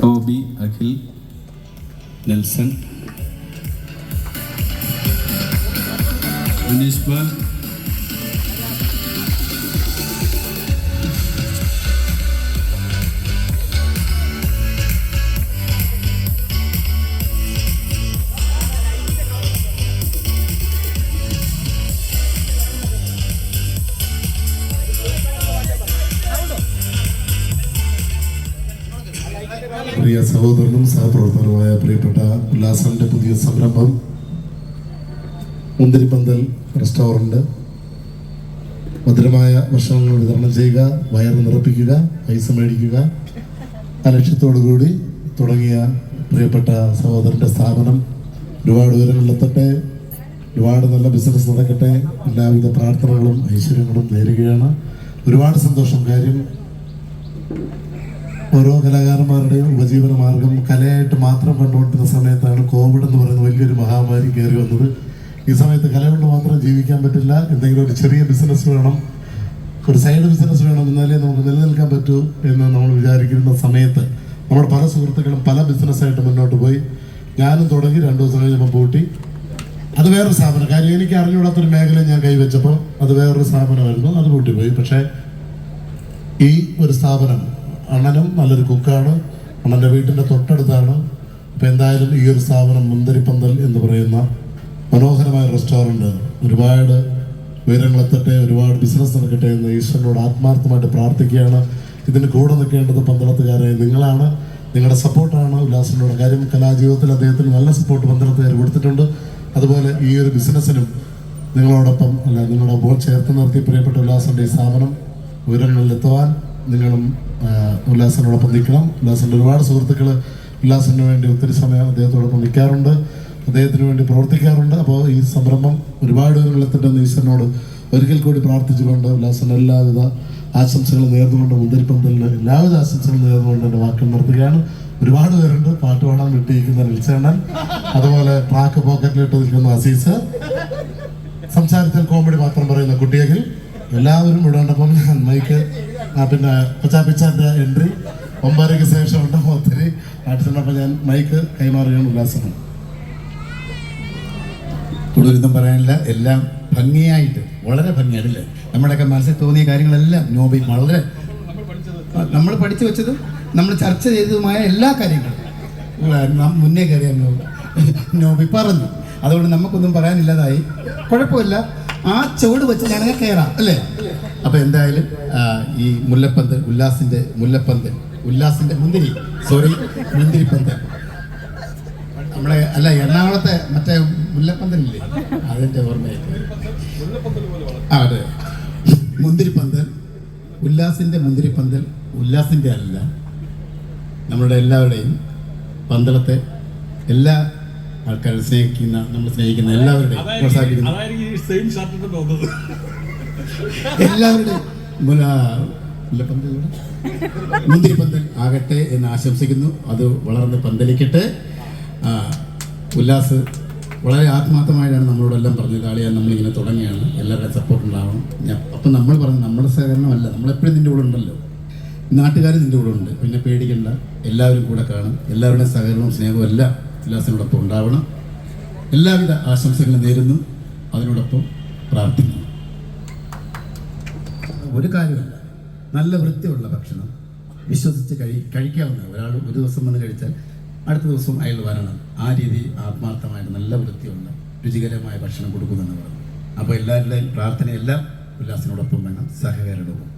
கோபி அகில் Nelson அனீஸ்பால் പ്രിയ സഹോദരനും സഹപ്രവർത്തകനുമായ പ്രിയപ്പെട്ട ഉല്ലാസന്റെ പുതിയ സംരംഭം മുന്തിരിപ്പന്തൽ റെസ്റ്റോറന്റ് മധുരമായ ഭക്ഷണങ്ങൾ വിതരണം ചെയ്യുക വയർ നിറപ്പിക്കുക പൈസ മേടിക്കുക. ആ ലക്ഷ്യത്തോടു കൂടി തുടങ്ങിയ പ്രിയപ്പെട്ട സഹോദരന്റെ സ്ഥാപനം ഒരുപാട് ഉയരങ്ങളിലെത്തട്ടെ ഒരുപാട് നല്ല ബിസിനസ് നടക്കട്ടെ. എല്ലാവിധ പ്രാർത്ഥനകളും ഐശ്വര്യങ്ങളും നേരുകയാണ്. ഒരുപാട് സന്തോഷം. കാര്യം ഓരോ കലാകാരന്മാരുടെയും ഉപജീവന മാർഗം കലയായിട്ട് മാത്രം കണ്ടുകൊണ്ടിരുന്ന സമയത്താണ് കോവിഡ് എന്ന് പറയുന്ന വലിയൊരു മഹാമാരി കയറി വന്നത്. ഈ സമയത്ത് കല കൊണ്ട് മാത്രം ജീവിക്കാൻ പറ്റില്ല. എന്തെങ്കിലും ഒരു ചെറിയ ബിസിനസ് വേണം. ഒരു സൈഡ് ബിസിനസ് വേണം എന്നാലേ നമുക്ക് നിലനിൽക്കാൻ പറ്റൂ എന്ന് നമ്മൾ വിചാരിക്കുന്ന സമയത്ത് നമ്മുടെ പല സുഹൃത്തുക്കളും പല ബിസിനസ്സായിട്ട് മുന്നോട്ട് പോയി. ഞാനും തുടങ്ങി രണ്ടു ദിവസം കഴിഞ്ഞപ്പോൾ പൂട്ടി. അത് വേറൊരു സ്ഥാപനം. കാര്യം എനിക്ക് അറിഞ്ഞുകൂടാത്തൊരു മേഖല ഞാൻ കൈവച്ചപ്പോൾ അത് വേറൊരു സ്ഥാപനമായിരുന്നു. അത് പൂട്ടിപ്പോയി. പക്ഷേ ഈ ഒരു സ്ഥാപനം അണ്ണനും നല്ലൊരു കുക്കാണ്. അണ്ണന്റെ വീട്ടിന്റെ തൊട്ടടുത്താണ്. അപ്പം എന്തായാലും ഈ ഒരു സ്ഥാപനം മുന്തിരിപ്പന്തൽ എന്ന് പറയുന്ന മനോഹരമായ റെസ്റ്റോറന്റ് ഒരുപാട് ഉയരങ്ങളെത്തട്ടെ ഒരുപാട് ബിസിനസ് നടക്കട്ടെ എന്ന് ഈശ്വരനോട് ആത്മാർത്ഥമായിട്ട് പ്രാർത്ഥിക്കുകയാണ്. ഇതിന് കൂടെ നിൽക്കേണ്ടത് പന്തളത്തുകാരായ നിങ്ങളാണ്. നിങ്ങളുടെ സപ്പോർട്ടാണ്. ഉല്ലാസിനോട് കാര്യം കലാജീവിതത്തിൽ അദ്ദേഹത്തിന് നല്ല സപ്പോർട്ട് പന്തളത്തുകാർ കൊടുത്തിട്ടുണ്ട്. അതുപോലെ ഈ ഒരു ബിസിനസ്സിനും നിങ്ങളോടൊപ്പം അല്ല നിങ്ങളുടെ ബോൾ ചേർത്ത് നിർത്തി പ്രിയപ്പെട്ട ഉല്ലാസിന്റെ ഈ സ്ഥാപനം ഉയരങ്ങളിലെത്തുവാൻ നിങ്ങളും ഉല്ലാസനോടൊപ്പം നിൽക്കണം. ഉല്ലാസിന്റെ ഒരുപാട് സുഹൃത്തുക്കൾ ഉല്ലാസിന് വേണ്ടി ഒത്തിരി സമയം അദ്ദേഹത്തോടൊപ്പം നിൽക്കാറുണ്ട്. അദ്ദേഹത്തിന് വേണ്ടി പ്രവർത്തിക്കാറുണ്ട്. അപ്പോൾ ഈ സംരംഭം ഒരുപാട് വെള്ളത്തിന്റെ ഈശ്വരനോട് ഒരിക്കൽ കൂടി പ്രാർത്ഥിച്ചുകൊണ്ട് ഉല്ലാസിന് എല്ലാവിധ ആശംസകളും നേർന്നുകൊണ്ട് മുന്തിരിപ്പന്തലിന് എല്ലാവിധ ആശംസകളും നേർന്നുകൊണ്ട് എന്റെ വാക്കുകൾ നിർത്തുകയാണ്. ഒരുപാട് പേരുണ്ട്. പാട്ട് പാടാൻ വിട്ടിരിക്കുന്ന നിൽച്ചേണ്ണൻ അതുപോലെ ട്രാക്ക് പോക്കറ്റിലിട്ട് നിൽക്കുന്ന അസീസ്. സംസാരത്തിൽ കോമഡി മാത്രം പറയുന്ന കുട്ടിയകിൽ എല്ലാവരും ഇവിടെ ഉണ്ടപ്പം മൈക്ക് പിന്നെ പച്ചാപ്പിച്ചാന്റെ എൻട്രി ഒമ്പതരയ്ക്ക് ശേഷം ഉണ്ട് ഒത്തിരി ആർട്ടിസ്റ്റുണ്ടപ്പോൾ ഞാൻ മൈക്ക് കൈമാറുകയാണ് ഉല്ലാസമാണ്. കൂടുതലൊന്നും പറയാനില്ല എല്ലാം ഭംഗിയായിട്ട് വളരെ ഭംഗിയായിട്ടില്ലേ നമ്മുടെയൊക്കെ മനസ്സിൽ തോന്നിയ കാര്യങ്ങളെല്ലാം നോബി വളരെ നമ്മൾ പഠിച്ചു വെച്ചതും നമ്മൾ ചർച്ച ചെയ്തതുമായ എല്ലാ കാര്യങ്ങളും. മുന്നേ കയറിയാൽ നോബി പറഞ്ഞു. അതുകൊണ്ട് നമുക്കൊന്നും പറയാനില്ലാതായി. കുഴപ്പമില്ല. ആ ചുവട് വെച്ച് ഞങ്ങൾ കയറാം അല്ലേ? അപ്പൊ എന്തായാലും ഈ മുല്ലപ്പന്ത് ഉല്ലാസിന്റെ മുല്ലപ്പന്ത് ഉല്ലാസിന്റെ മുന്തിരി സോറി മുന്തിരിപ്പന്ത്. നമ്മളെ അല്ല എറണാകുളത്തെ മറ്റേ മുല്ലപ്പന്തലില്ലേ അതിന്റെ ഓർമ്മയായിട്ട് ആ അതെ. മുന്തിരിപ്പന്തൽ ഉല്ലാസിന്റെ മുന്തിരിപ്പന്തൽ ഉല്ലാസിന്റെ അല്ല. നമ്മളുടെ എല്ലാവരുടെയും പന്തളത്തെ എല്ലാ ആൾക്കാരും സ്നേഹിക്കുന്ന നമ്മൾ സ്നേഹിക്കുന്ന എല്ലാവരുടെയും പ്രോത്സാഹിപ്പിക്കുന്ന എല്ലാവരുടെയും മുന്തിരി പന്തൽ? ആകട്ടെ എന്ന് ആശംസിക്കുന്നു. അത് വളർന്ന് പന്തലിക്കട്ടെ. ഉല്ലാസ് വളരെ ആത്മാർത്ഥമായിട്ടാണ് നമ്മളോടെല്ലാം പറഞ്ഞത്. ആളിയാൻ നമ്മളിങ്ങനെ തുടങ്ങിയാണ്. എല്ലാവരുടെയും സപ്പോർട്ട് ഉണ്ടാവണം. അപ്പം നമ്മൾ പറഞ്ഞു നമ്മുടെ സഹകരണമല്ല. നമ്മളെപ്പോഴും നിന്റെ കൂടെ ഉണ്ടല്ലോ. നാട്ടുകാർ നിന്റെ കൂടെ ഉണ്ട്. പിന്നെ പേടിക്കണ്ട. എല്ലാവരും കൂടെ കാണും. എല്ലാവരുടെയും സഹകരണവും സ്നേഹവും എല്ലാം ഉല്ലാസിനോടൊപ്പം ഉണ്ടാവണം. എല്ലാവിധ ആശംസകളും നേരുന്നു. അതിനോടൊപ്പം പ്രാർത്ഥിക്കുന്നു. ഒരു കാര്യമല്ല. നല്ല വൃത്തിയുള്ള ഭക്ഷണം വിശ്വസിച്ച് കഴി കഴിക്കാവുന്ന ഒരാൾ ഒരു ദിവസം വന്ന് കഴിച്ചാൽ അടുത്ത ദിവസം അയാൾ വരണം. ആ രീതി ആത്മാർത്ഥമായിട്ട് നല്ല വൃത്തിയുള്ള രുചികരമായ ഭക്ഷണം കൊടുക്കുമെന്ന് പറഞ്ഞു. അപ്പോൾ എല്ലാവരുടെയും പ്രാർത്ഥനയെല്ലാം ഉല്ലാസിനോടൊപ്പം വേണം. സഹകരണവും.